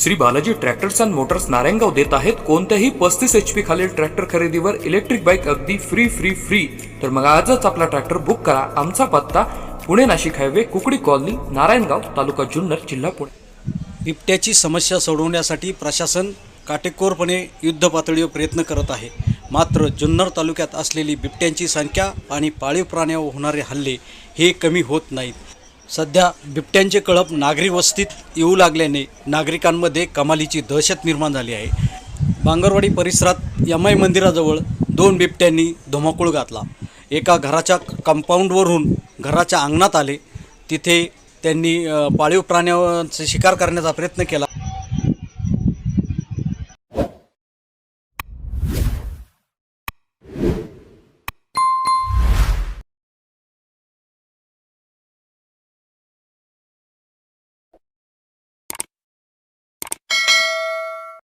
Shri Balaji tractors and motors Narayangaon देत आहेत. कोणत्याही पस्तीस एच पी खालील ट्रॅक्टर खरेदीवर इलेक्ट्रिक बाईक अगदी फ्री फ्री फ्री तर मग आजच आपला ट्रॅक्टर बुक करा. आमचा पत्ता पुणे नाशिक हायवे कुकडी कॉलनी नारायणगाव तालुका जुन्नर जिल्हा पुणे. बिबट्याची समस्या सोडवण्यासाठी प्रशासन काटेकोरपणे युद्ध पातळीवर प्रयत्न करत आहे. मात्र जुन्नर तालुक्यात असलेली बिबट्यांची संख्या आणि पाळीव प्राण्यावर होणारे हल्ले हे कमी होत नाहीत. सध्या बिबट्यांचे कळप नागरी वस्तीत येऊ लागल्याने नागरिकांमध्ये कमालीची दहशत निर्माण झाली आहे. बांगरवाडी परिसरात यमाई मंदिराजवळ दोन बिबट्यांनी धुमाकूळ घातला. एका घराच्या कंपाऊंडवरून घराच्या अंगणात आले. तिथे त्यांनी पाळीव प्राण्याचा शिकार करण्याचा प्रयत्न केला.